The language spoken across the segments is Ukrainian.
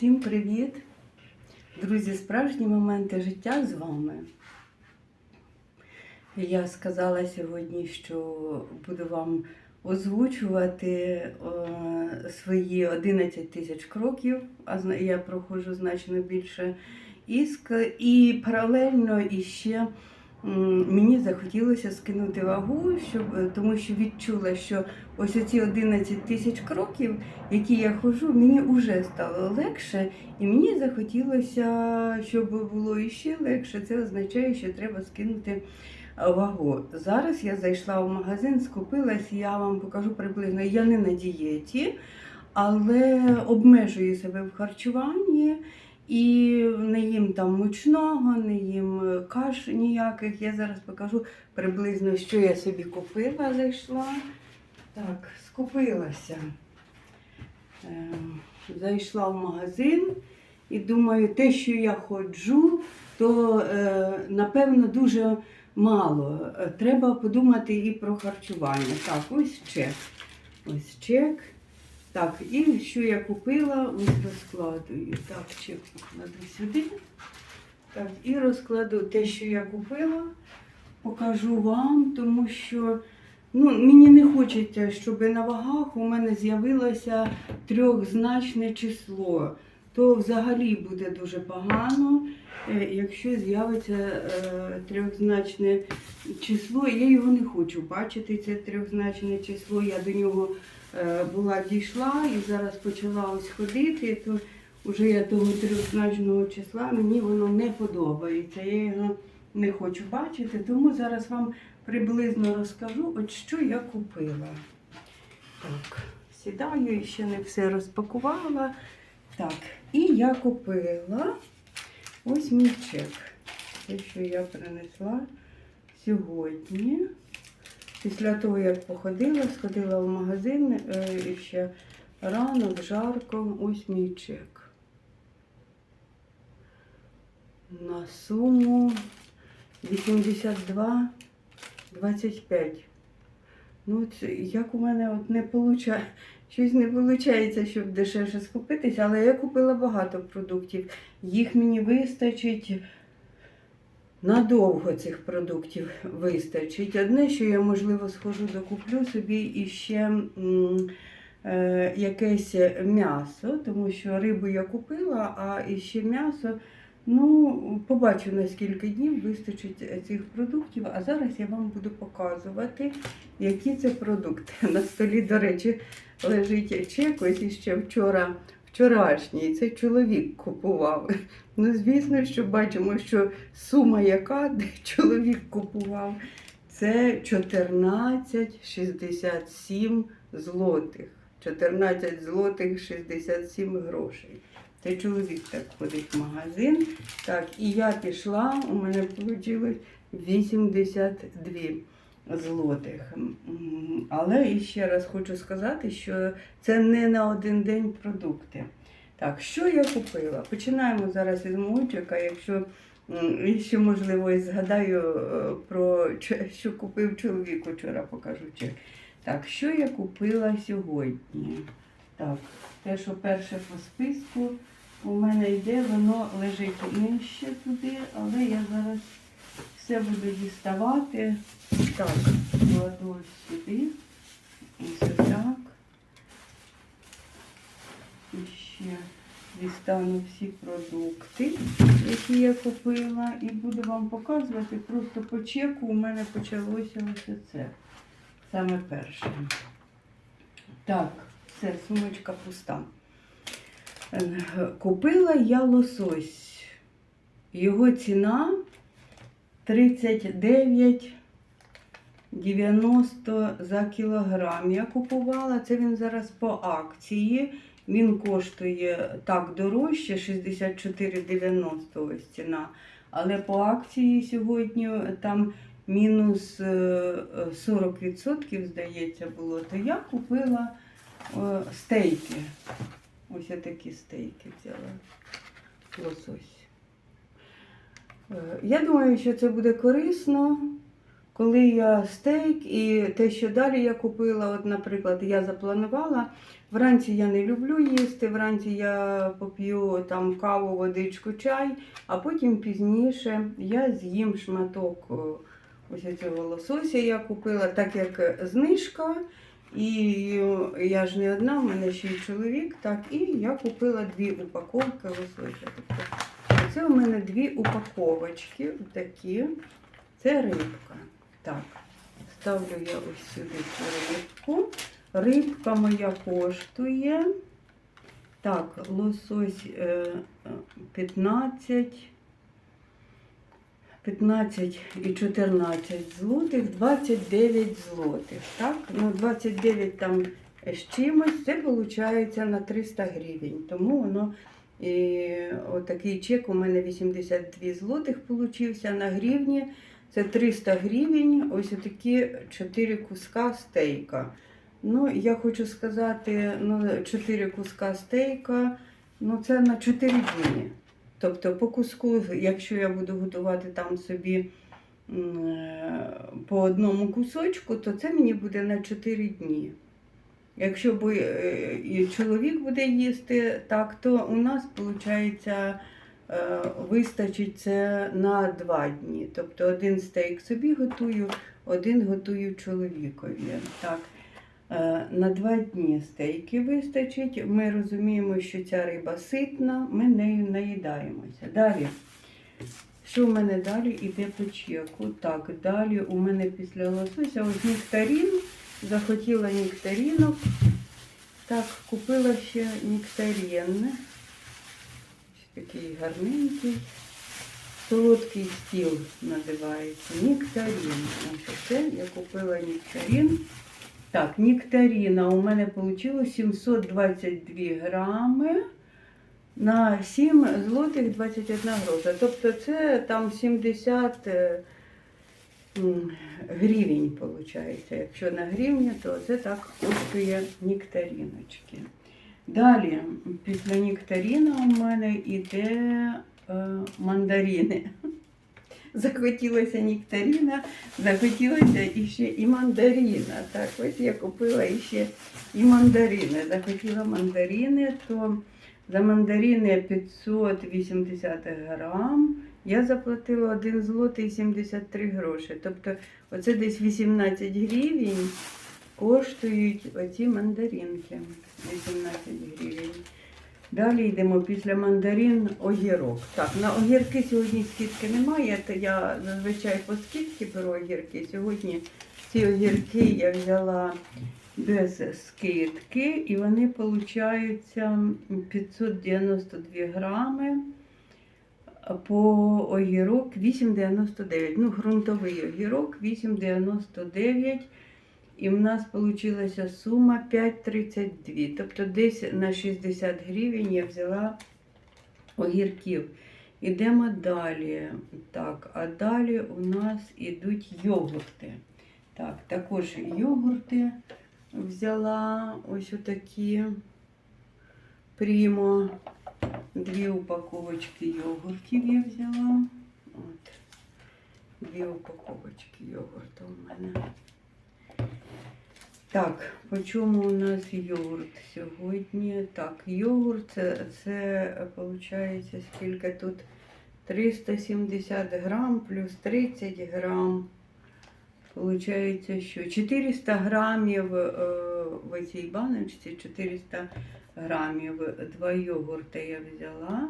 всім привіт! Друзі, справжні моменти життя з вами. Я сказала сьогодні, що буду вам озвучувати е, свої 11 тисяч кроків, а я проходжу значно більше. І, паралельно іще мені захотілося скинути вагу, щоб, е, тому що відчула, що ось оці 11 тисяч кроків, які я ходжу, мені вже стало легше, і мені захотілося, щоб було іще легше. Це означає, що треба скинути е, вагу. Зараз я зайшла в магазин, скупилась, я вам покажу приблизно. Я не на дієті, але обмежую себе в харчуванні. І не їм там мучного, не їм е, каш ніяких. Я зараз покажу приблизно, що я собі купила, зайшла. Так, скупилася. Ем, Зайшла в магазин і думаю, те, що я ходжу, то е, напевно дуже мало. Е, Треба подумати і про харчування. Так, ось чек. Ось чек. Так, і що я купила, ось розкладую. Так, чек покладу сюди. Так, і розкладу те, що я купила, покажу вам, тому що ну, мені не хочеться, щоб на вагах у мене з'явилося трьохзначне число. То взагалі буде дуже погано, е, якщо з'явиться е, трьохзначне число. Я його не хочу бачити, це трьохзначне число. Я до нього була дійшла і зараз почала ось ходити, то вже я того трьохзначного числа мені воно не подобається. Я його не хочу бачити, тому зараз вам приблизно розкажу, от що я купила. Так, сідаю, і ще не все розпакувала. Так, і я купила ось мій чек. Те, що я принесла сьогодні. Після того, як походила, сходила в магазин е, і ще ранок, жарко, ось мій чек. На суму 82,25. Ну, це, як у мене от не виходить, щось не виходить, щоб дешевше скупитися, але я купила багато продуктів. Їх мені вистачить. Надовго цих продуктів вистачить. Одне, що я, можливо, схожу, докуплю собі іще е, якесь м'ясо, тому що рибу я купила, а іще м'ясо. Ну, побачу, на скільки днів вистачить цих продуктів. А зараз я вам буду показувати, які це продукти. На столі, до речі, лежить чек, ось іще вчора, вчорашній. Цей чоловік купував. Ну, звісно, що бачимо, що сума, яка де чоловік купував, це 14,67 злотих. 14 злотих 67 грошей. Це чоловік так ходить в магазин. Так, і я пішла, у мене вийшло 82 злотих. Але і ще раз хочу сказати, що це не на один день продукти. Так, що я купила? Починаємо зараз із мультика. Якщо ще можливо і згадаю е, про що купив чоловік, вчора покажу чек. Так, що я купила сьогодні? Так, те, що перше по списку у мене йде, воно лежить нижче туди, але я зараз все буду діставати. Так, кладу ось сюди. Ось так. І ще дістану всі продукти, які я купила, і буду вам показувати. Просто по чеку у мене почалося ось це. Саме перше. Так, все, сумочка пуста. Е, Купила я лосось. Його ціна 39,90 за кілограм. Я купувала, це він зараз по акції. Він коштує так дорожче, 64,90 ось ціна. Але по акції сьогодні там мінус е, 40%, здається, було. То я купила е, стейки. Ось я такі стейки взяла. Лосось. Е, Я думаю, що це буде корисно, коли я стейк і те, що далі я купила, от, наприклад, я запланувала Вранці я не люблю їсти, вранці я поп'ю там каву, водичку, чай, а потім пізніше я з'їм шматок ось цього лосося я купила, так як знижка. І я ж не одна, в мене ще й чоловік, так, і я купила дві упаковки лосося. Це у мене дві упаковочки такі. Це рибка. Так, ставлю я ось сюди цю рибку. Рибка моя коштує. Так, лосось е, е, 15, 15 і 14 злотих, 29 злотих. Так, ну 29 там з чимось, це виходить на 300 гривень. Тому воно і отакий чек у мене 82 злотих получився на гривні. Це 300 гривень, ось такі 4 куска стейка. Ну, я хочу сказати, ну, 4 куска стейка, ну це на 4 дні. Тобто по куску, якщо я буду готувати там собі е, по одному кусочку, то це мені буде на 4 дні. Якщо б е, і чоловік буде їсти так, то у нас виходить вистачить це на 2 дні. Тобто один стейк собі готую, один готую чоловікові. Так. Е, На два дні стейки вистачить. Ми розуміємо, що ця риба ситна, ми нею наїдаємося. Далі. Що в мене далі іде по чеку? Так, далі у мене після лосося ось нектарін. Захотіла нектарінок. Так, купила ще нектарін. Такий гарненький. Солодкий стіл називається. Нектарін. Це я купила нектарін. Так, нектаріна у мене вийшло 722 грами на 7 злотих 21 гроша. Тобто це там 70 е, м, гривень виходить. Якщо на гривні, то це так коштує нектаріночки. Далі, після нектаріна у мене йде е, мандарини. Захотілося нектаріна, захотілося іще і мандаріна. Так, ось я купила іще і мандарини. Захотіла мандарини, то за мандарини 580 грам. Я заплатила 1 злотий 73 гроші. Тобто оце десь 18 гривень коштують оці мандаринки. 18 гривень. Далі йдемо після мандарин огірок. Так, на огірки сьогодні скидки немає, то я зазвичай по скидці беру огірки. Сьогодні ці огірки я взяла без скидки, і вони получаються 592 грами. По огірок 8,99. Ну, ґрунтовий огірок 8,99. І в нас вийшла сума 5,32. Тобто десь на 60 гривень я взяла огірків. Ідемо далі. Так, а далі у нас ідуть йогурти. Так, також йогурти взяла ось отакі прямо дві упаковочки йогуртів я взяла. От. Дві упаковочки йогурту у мене. Так, по чому у нас йогурт сьогодні? Так, йогурт це, це виходить, скільки тут 370 грам плюс 30 грам. Получається, що 400 грамів е, в цій баночці, 400 грамів, два йогурти я взяла.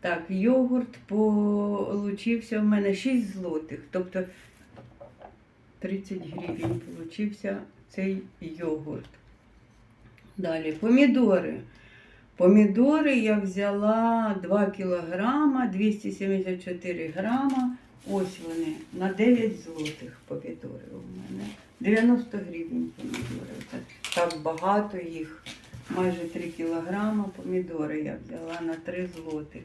Так, йогурт получився в мене 6 злотих, тобто 30 гривень получився цей йогурт. Далі помідори. Помідори я взяла 2 кілограма, 274 грама. Ось вони на 9 злотих помідори у мене. 90 гривень помідори. Так багато їх. Майже 3 кілограма помідори я взяла на 3 злотих.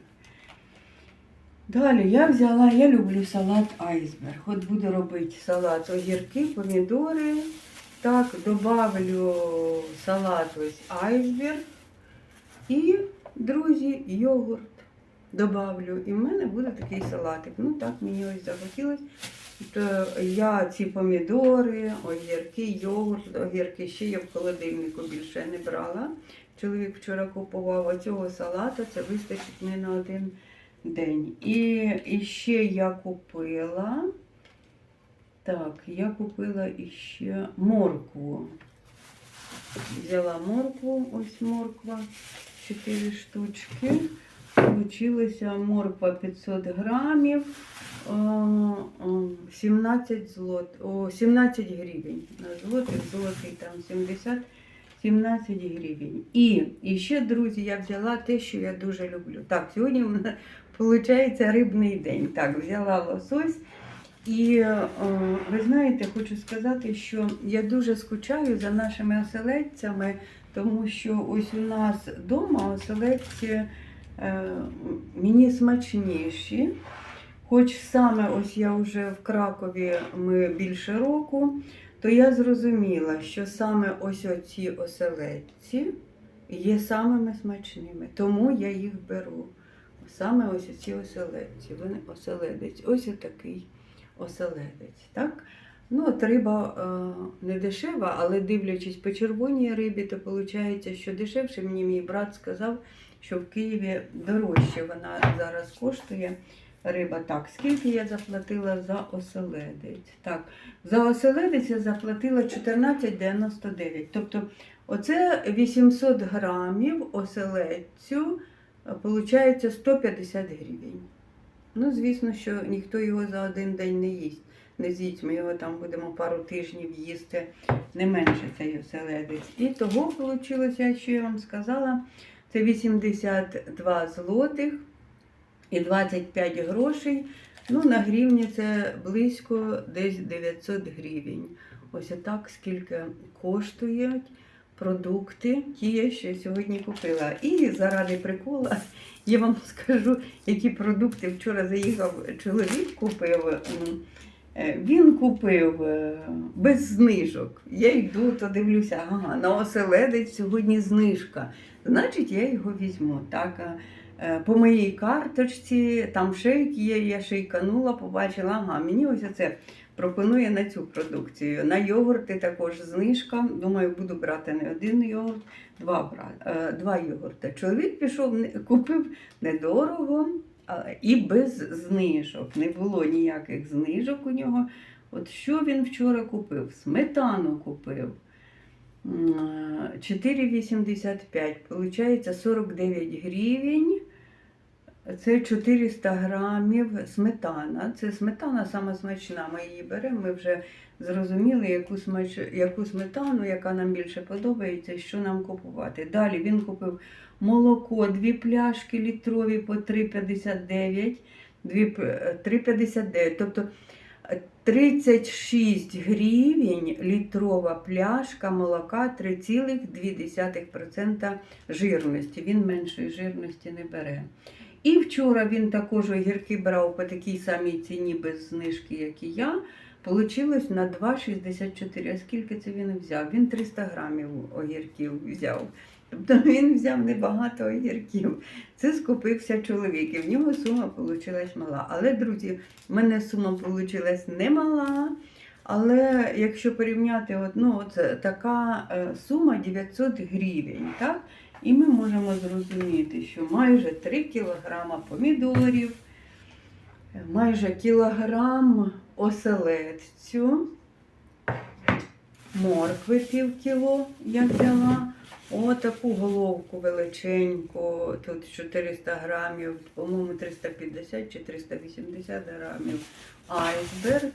Далі я взяла, я люблю салат айсберг. От буду робити салат огірки, помідори. Так, добавлю салат ось айсберг. І, друзі, йогурт добавлю. І в мене буде такий салатик. Ну так, мені ось захотілося То я ці помідори, огірки, йогурт, огірки ще я в холодильнику більше не брала. Чоловік вчора купував оцього салата, це вистачить не на один день. І, і ще я купила. Так, я купила іще моркву. Взяла моркву, ось морква, 4 штучки. Получилася морква 500 грамів, о, о, 17 злот, о, 17 гривень. На злотих, золотий там 70, 17 гривень. І, і ще, друзі, я взяла те, що я дуже люблю. Так, сьогодні в мене виходить рибний день. Так, взяла лосось. І е, ви знаєте, хочу сказати, що я дуже скучаю за нашими оселедцями, тому що ось у нас вдома оселедці е, мені смачніші. Хоч саме ось я вже в Кракові ми більше року, то я зрозуміла, що саме ось оці оселедці є самими смачними. Тому я їх беру. Саме ось ці оселедці. Вони оселедець. Ось отакий оселедець. Так? Ну, от риба е, не дешева, але дивлячись по червоній рибі, то виходить, що дешевше мені мій брат сказав, що в Києві дорожче вона зараз коштує. Риба так, скільки я заплатила за оселедець? Так, за оселедець я заплатила 14,99. Тобто, оце 800 грамів оселедцю, виходить 150 гривень. Ну, звісно, що ніхто його за один день не їсть. Не з'їсть, ми його там будемо пару тижнів їсти не менше цей оселедець. І того вийшло, що я вам сказала, це 82 злотих і 25 грошей. Ну, на гривні це близько десь 900 гривень. Ось отак скільки коштують продукти, ті, я ще сьогодні купила. І заради прикола я вам скажу, які продукти вчора заїхав чоловік купив. Е, Він купив е, без знижок. Я йду, то дивлюся, ага, на оселедець сьогодні знижка. Значить, я його візьму. Так, е, по моїй карточці там шейк є, я шейканула, побачила, ага, мені ось це пропонує на цю продукцію. На йогурти також знижка. Думаю, буду брати не один йогурт, два, два йогурти. Чоловік пішов, купив недорого і без знижок. Не було ніяких знижок у нього. От що він вчора купив? Сметану купив. Е, 4,85. Получається 49 гривень. Це 400 грамів сметана. Це сметана сама смачна. Ми її беремо. Ми вже зрозуміли, яку, смач... яку сметану, яка нам більше подобається, що нам купувати. Далі він купив молоко, дві пляшки літрові по 3,59. Дві е, 3,59. Тобто е, 36 гривень літрова пляшка молока 3,2% жирності. Він меншої жирності не бере. І вчора він також огірки брав по такій самій ціні без знижки, як і я. Получилось на 2,64. А скільки це він взяв? Він 300 грамів огірків взяв. Тобто він взяв небагато огірків. Це скупився чоловік, і в нього сума вийшла мала. Але, друзі, в мене сума вийшла немала. Але якщо порівняти, от, ну, от така е, сума 900 гривень, так? І ми можемо зрозуміти, що майже 3 кілограма помідорів, майже кілограм оселедцю, моркви пів кіло я взяла. Отаку головку величеньку, тут 400 грамів, по-моєму, 350 чи 380 грамів. Айсберг,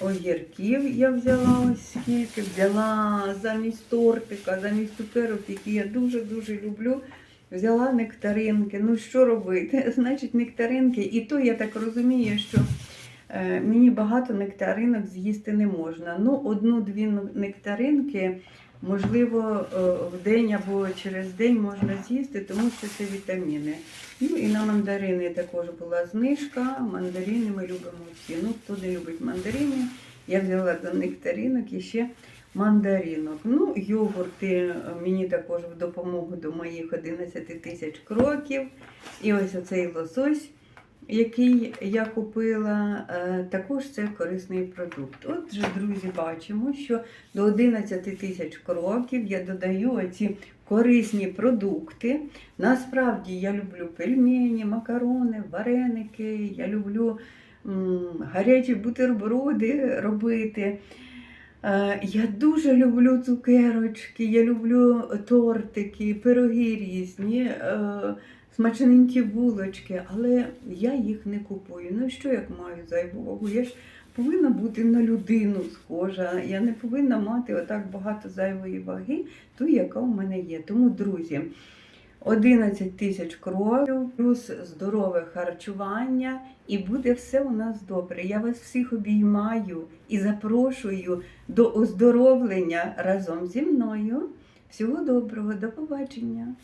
огірків я взяла ось скільки, взяла замість тортика, замість цукерок, які я дуже-дуже люблю. Взяла нектаринки. Ну що робити? Значить, нектаринки. І то я так розумію, що е, мені багато нектаринок з'їсти не можна. Ну, одну-дві нектаринки, можливо, е, в день або через день можна з'їсти, тому що це вітаміни. Ну і на мандарини також була знижка. Мандарини ми любимо всі. Ну, хто не любить мандарини, я взяла до нектаринок і ще мандаринок. Ну, йогурти е, мені також в допомогу до моїх 11 тисяч кроків. І ось оцей лосось який я купила, е, також це корисний продукт. Отже, друзі, бачимо, що до 11 тисяч кроків я додаю оці корисні продукти. Насправді я люблю пельмені, макарони, вареники, я люблю гарячі бутерброди робити. Е, Я дуже люблю цукерочки, я люблю тортики, пироги різні, е, смачненькі булочки, але я їх не купую. Ну що як маю зайву вагу? Я ж повинна бути на людину схожа. Я не повинна мати отак багато зайвої ваги, ту, яка у мене є. Тому, друзі, 11 тисяч кроків, плюс здорове харчування, і буде все у нас добре. Я вас всіх обіймаю і запрошую до оздоровлення разом зі мною. Всього доброго, до побачення!